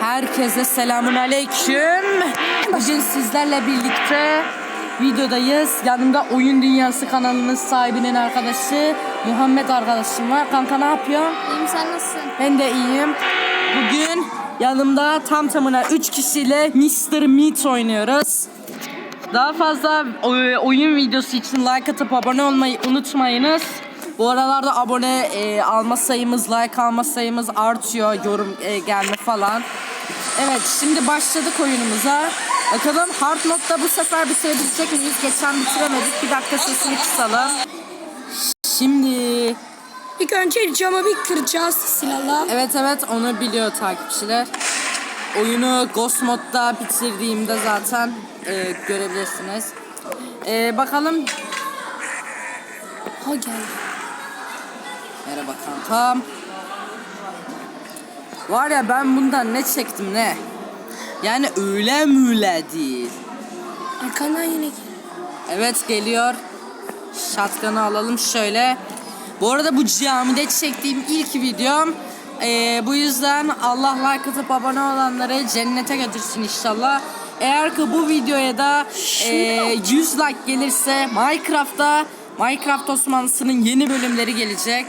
Herkese selamun aleyküm. Bugün sizlerle birlikte videodayız. Yanımda Oyun Dünyası kanalının sahibinin arkadaşı Muhammed arkadaşım var. Kanka ne yapıyor? İyiyim sen nasılsın? Ben de iyiyim. Bugün yanımda tam tamına 3 kişiyle Mr. Meat oynuyoruz. Daha fazla oy- oyun videosu için like atıp abone olmayı unutmayınız. Bu aralarda abone e, alma sayımız, like alma sayımız artıyor, yorum e, gelme falan. Evet, şimdi başladık oyunumuza. Bakalım hard modda bu sefer bitirebilecek miyiz? Geçen bitiremedik. Bir dakika sesini kısalım. Şimdi İlk önce camı bir kıracağız silahla. Evet evet onu biliyor takipçiler. Oyunu Ghost modda bitirdiğimde zaten e, görebilirsiniz. E, bakalım. Ha geldi. Merhaba kankam. Var ya ben bundan ne çektim ne? Yani öyle müyle değil. Arkandan yine gel. Evet geliyor. Shotgun'ı alalım şöyle. Bu arada bu camide çektiğim ilk videom. Ee, bu yüzden Allah like atıp abone olanları cennete götürsün inşallah. Eğer ki bu videoya da e, 100 like gelirse Minecraft'ta Minecraft Osmanlısı'nın yeni bölümleri gelecek.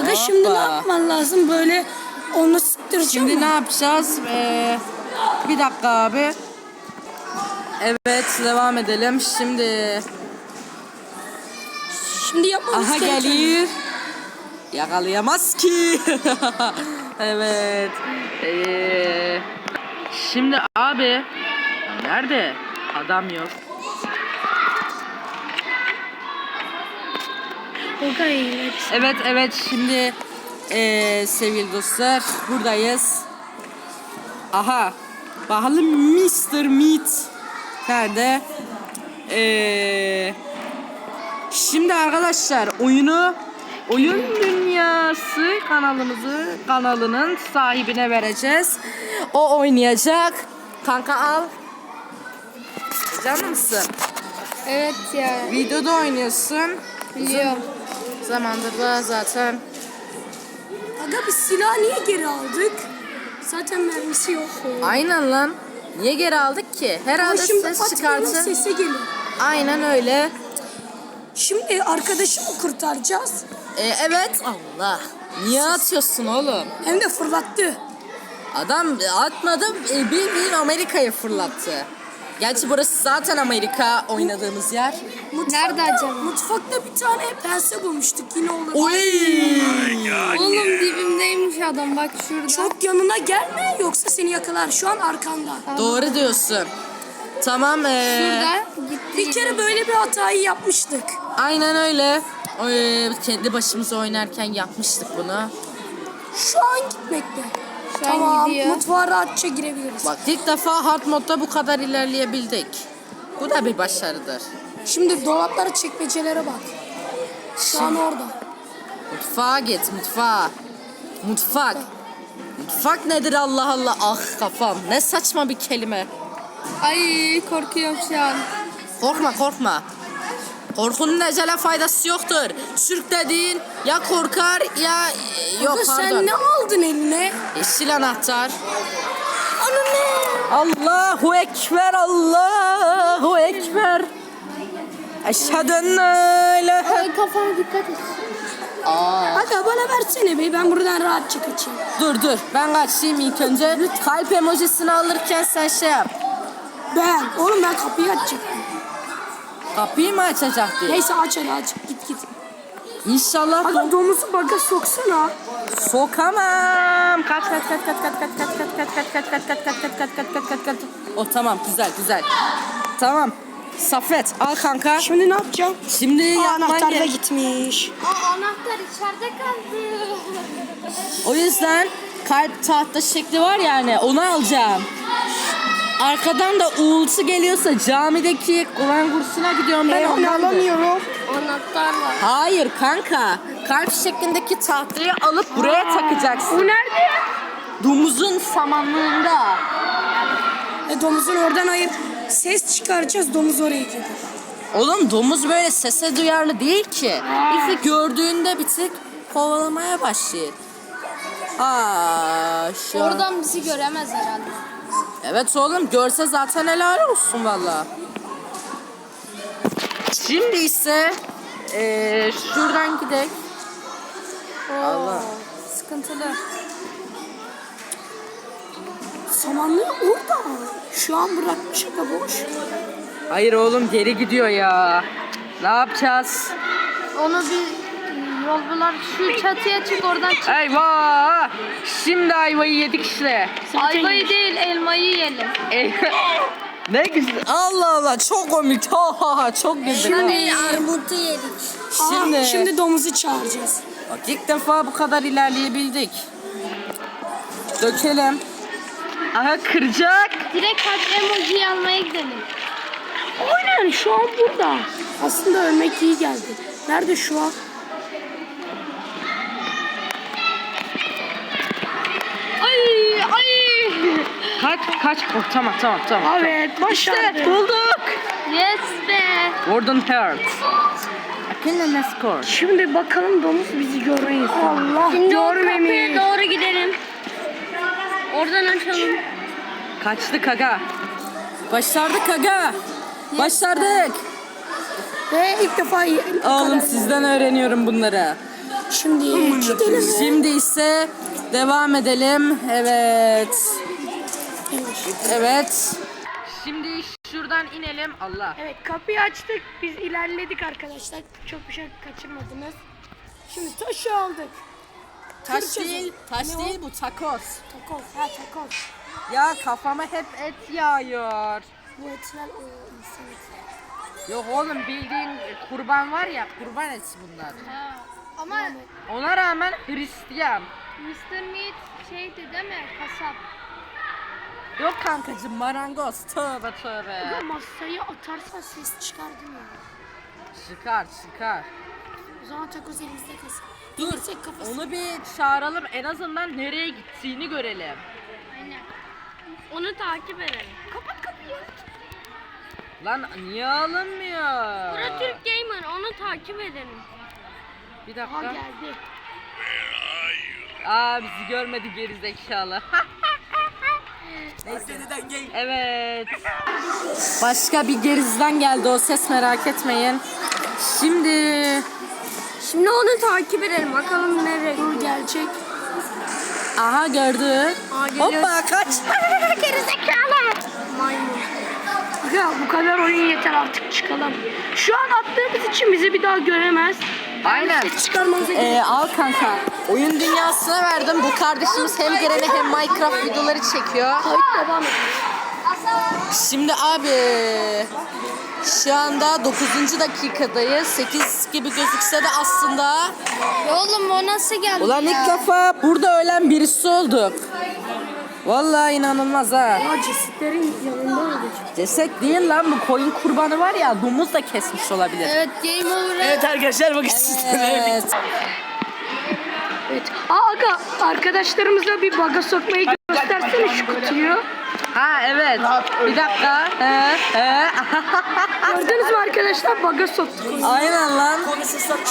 Aga şimdi ne yapman lazım böyle onu sıktıracağım Şimdi ne yapacağız? Ee, bir dakika abi. Evet devam edelim. Şimdi Şimdi yapmamız Aha gereken- geliyor. Yakalayamaz ki. evet. Ee, şimdi abi nerede? Adam yok. Oga eğilir. Evet evet şimdi ee, sevgili dostlar buradayız. Aha. Bakalım Mr. Meat nerede? Ee, şimdi arkadaşlar oyunu Oyun Dünyası kanalımızı kanalının sahibine vereceğiz. O oynayacak. Kanka al. Canımsın. Evet ya Videoda oynuyorsun. biliyorum. Zamandır da zaten Aga biz silahı niye geri aldık? Zaten mermisi yok. Aynen lan. Niye geri aldık ki? Ama Herhalde şimdi ses çıkartın. sesi geliyor. Aynen öyle. Şimdi arkadaşımı kurtaracağız. Ee, evet. Allah. Niye atıyorsun oğlum? Hem de fırlattı. Adam atmadı. E, bildiğin Amerika'yı fırlattı. Gerçi burası zaten Amerika oynadığımız yer. Nerede acaba? Mutfakta bir tane pense bulmuştuk yine olur. Oy! Oğlum dibimdeymiş adam bak şurada. Çok yanına gelme yoksa seni yakalar. Şu an arkanda. Doğru diyorsun. Tamam. ee, Şurada gitti. Bir kere böyle bir hatayı yapmıştık. Aynen öyle. Ee, kendi başımıza oynarken yapmıştık bunu. Şu an gitmekte. Tamam, gidiyor. mutfağa rahatça girebiliriz. Bak ilk defa hard modda bu kadar ilerleyebildik. Bu da bir başarıdır. Şimdi dolaplara, çekmecelere bak. Şu an orada. Mutfağa git mutfağa. Mutfak. Mutfak nedir Allah Allah? Ah kafam. Ne saçma bir kelime. Ay korkuyorum şu an. Korkma korkma. Korkunun ecele faydası yoktur. Türk dediğin ya korkar ya yok Aga pardon. sen ne aldın eline? Yeşil anahtar. Allahu Ekber, Allahu Ekber. Eşhedü en la ilahe. Ay kafana dikkat et. Aa. Aga bana versene be ben buradan rahatça kaçayım. Dur dur ben kaçayım ilk önce. Kalp emojisini alırken sen şey yap. Ben, oğlum ben kapıyı açacaktım. Kapıyı mı açacaktı? Neyse aç hadi aç. Git git. İnşallah Aga domuzu baga soksana. sokamam. Kaç kaç kaç kaç kaç kaç kaç kaç kaç kaç kaç kaç kaç kaç kaç kaç kaç kaç kaç Oh tamam güzel güzel. Tamam. Safet al kanka. Şimdi ne yapacağım? Şimdi Aa, yapman anahtar da gitmiş. Aa, anahtar içeride kaldı. O yüzden kalp tahta şekli var yani onu alacağım. Arkadan da uğultu geliyorsa camideki Kur'an kursuna gidiyorum ben Ben onu alamıyorum. Anahtar var. Hayır kanka. Kalp şeklindeki tahtayı alıp buraya takacaksın. Bu nerede? Domuzun samanlığında. E, domuzun oradan ayır. Ses çıkaracağız domuz oraya gidiyor. Oğlum domuz böyle sese duyarlı değil ki. Bizi gördüğünde bir tık kovalamaya başlıyor. Ha şu an- Oradan bizi göremez herhalde. Evet oğlum görse zaten helal olsun valla. Şimdi ise eee, şuradan gidelim. Allah. Sıkıntılı. Samanlı orada. Şu an bırakmış aga boş. Hayır oğlum geri gidiyor ya. Ne yapacağız? Onu bir yol bular. Şu çatıya çık oradan çık. Eyvah! Şimdi ayvayı yedik işte. Ayvayı değil elmayı yiyelim. Ne güzel. Allah Allah çok komik. Ha ha ha çok güldüm. Şimdi armutu yedik. Şimdi, Şimdi, şimdi domuzu çağıracağız. bak ilk defa bu kadar ilerleyebildik. Dökelim. Aha kıracak. Direkt kalp emojiyi almaya gidelim. Aynen şu an burada. Aslında ölmek iyi geldi. Nerede şu an? Kaç kaç. Oh, tamam tamam tamam. Evet başardı. İşte bulduk. Yes be. Gordon Hurt. Akıllı score. Şimdi bakalım domuz bizi görmeyiz. Allah Şimdi görmemiş. doğru gidelim. Oradan açalım. Kaçtık aga. Başardık aga. Başardık. Ve ilk defa Oğlum sizden öğreniyorum bunları. Şimdi gidelim. Şimdi ise devam edelim. Evet. Evet. Şimdi şuradan inelim. Allah. Evet kapıyı açtık. Biz ilerledik arkadaşlar. Çok bir şey kaçırmadınız. Şimdi taşı aldık. Taş Kıracağız değil, taş Ne o? değil bu takoz. Takoz. Ha takoz. Ya kafama hep et yağıyor. Bu etler o insan eti. Yok oğlum bildiğin kurban var ya kurban eti bunlar. Ama Ona rağmen Hristiyan. Mr. Meat şeydi değil mi? Kasap. Yok kankacım marangoz. Tövbe tövbe. Ya masaya atarsan ses çıkar değil mi? Çıkar çıkar. O zaman takoz elimizde kalsın. Dur Tek kafası. onu bir çağıralım en azından nereye gittiğini görelim. Aynen. Onu takip edelim. Kapat kapıyı. Lan niye alınmıyor? Bura Türk Gamer onu takip edelim. Bir Ha dakika. geldi. Aa bizi görmedi gerizekalı. Evet. Başka bir gerizden geldi o ses merak etmeyin. Şimdi Şimdi onu takip edelim. Bakalım nereye Dur gelecek. aha gördü. geliyor. Hoppa kaç. Gerizekalı. Maymun. Ya bu kadar oyun yeter artık çıkalım. Şu an attığımız için bizi bir daha göremez. Aynen. Çıkarmanıza Ee, al kanka. Oyun dünyasına verdim. Bu kardeşimiz hem Granny hem Minecraft videoları çekiyor. Kayıt devam ediyor. Şimdi abi şu anda 9. dakikadayız. 8 gibi gözükse de aslında oğlum o nasıl geldi Ulan ilk defa burada ölen birisi olduk. Vallahi inanılmaz ha. Ya cesetlerin yanında öldük. Ceset değil lan bu koyun kurbanı var ya domuz da kesmiş olabilir. Evet game over. arkadaşlar bakın evet. Evet. Aa aga arkadaşlarımızla bir baga sokmayı göstersene şu kutuyu. Ha evet. Bir dakika. He, he. Gördünüz mü arkadaşlar baga soktuk. Aynen lan.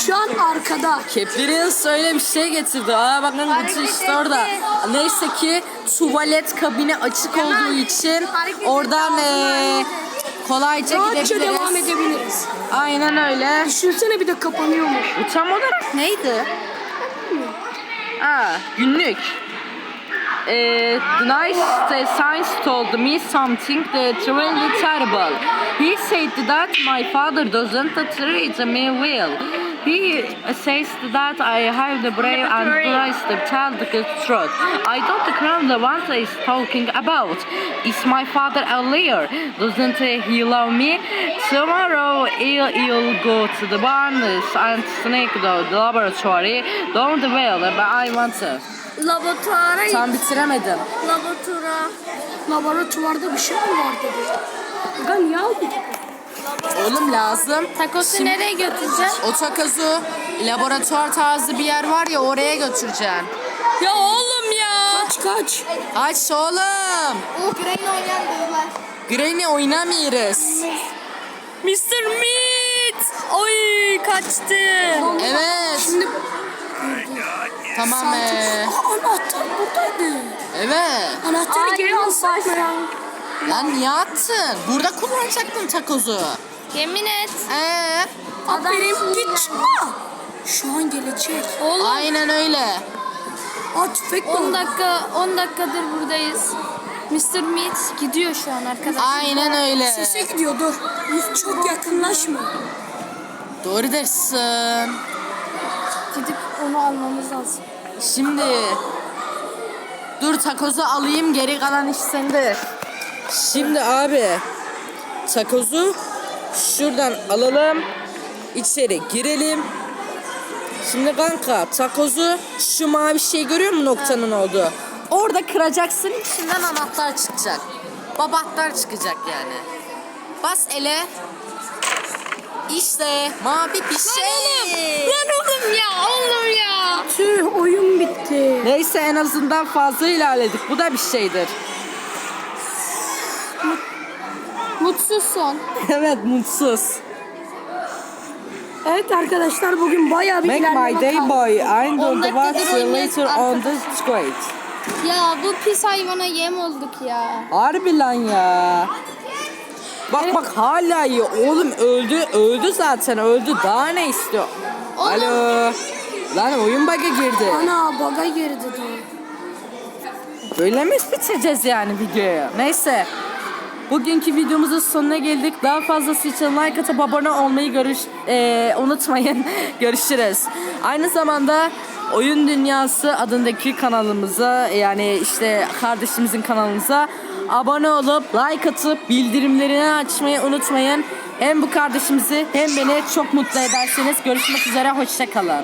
Şu an arkada. Kepleriniz öyle bir şey getirdi. Aa bakın kutu işte orada. Neyse ki tuvalet kabini açık olduğu için oradan eee, kolayca Rahatça devam gidebiliriz. edebiliriz. Aynen öyle. Düşünsene bir de kapanıyormuş. Tam olarak neydi? Aa, günlük. Uh, the nice the science told me something that really terrible. He said that my father doesn't treat me well. He says that I have the brave and nice to tell the truth. I don't know the one he's talking about. Is my father a liar? Doesn't he love me? Tomorrow he'll, he'll go to the barn and sneak the laboratory. Don't well, but I want to. Laboratuvara Tam bitiremedim. Laboratuvara. Laboratuvarda bir şey mi var dedi. Aga niye? Oğlum lazım. Takosu Şimdi- nereye götüreceğiz? O takozu laboratuvar tarzı bir yer var ya oraya götüreceksin. Ya oğlum ya. Kaç kaç. Aç oğlum. O Ukrayna oynayan. Granny oynamıyoruz. Mr. Meat. Oy kaçtı. Evet. Şimdi Tamam Saati- be. Aa, anahtar buradaydı. Evet. Anahtarı Ay, geri alsak mı ya? Lan niye attın? Burada kullanacaktın takozu. Yemin et. Ee, Aferin git çıkma. Şu an gelecek. Oğlum aynen öyle. Aa tüfek 10 mi? dakika 10 dakikadır buradayız. Mr. Meat gidiyor şu an arkadaşlar. Aynen öyle. Sese gidiyor dur. Çok yakınlaşma. Doğru dersin. Gidip onu almamız lazım. Şimdi dur takozu alayım geri kalan iş sende. Şimdi abi takozu şuradan alalım. içeri girelim. Şimdi kanka takozu şu mavi şey görüyor musun noktanın olduğu? Orada kıracaksın içinden anahtar çıkacak. Babatlar çıkacak yani. Bas ele. İşte mavi bir şey. Lan oğlum ya oğlum ya. Tüh oyun bitti. Neyse en azından fazla ilerledik. Bu da bir şeydir. Mutsuz son. evet mutsuz. Evet arkadaşlar bugün bayağı bir Make my day kaldı. boy. I On don't dakikadır watch later on the street. Ya bu pis hayvana yem olduk ya. Harbi lan ya. Bak bak hala iyi. Oğlum öldü. Öldü zaten. Öldü. Daha ne istiyor? Oğlum. Alo. Lan oyun bug'a girdi. Ana baga girdi dur. Böyle mi bitireceğiz yani videoyu? Neyse. Bugünkü videomuzun sonuna geldik. Daha fazlası için like atıp abone olmayı görüş eee, unutmayın. Görüşürüz. Aynı zamanda Oyun Dünyası adındaki kanalımıza yani işte kardeşimizin kanalımıza abone olup like atıp bildirimlerini açmayı unutmayın. Hem bu kardeşimizi hem beni çok mutlu edersiniz. Görüşmek üzere. Hoşçakalın.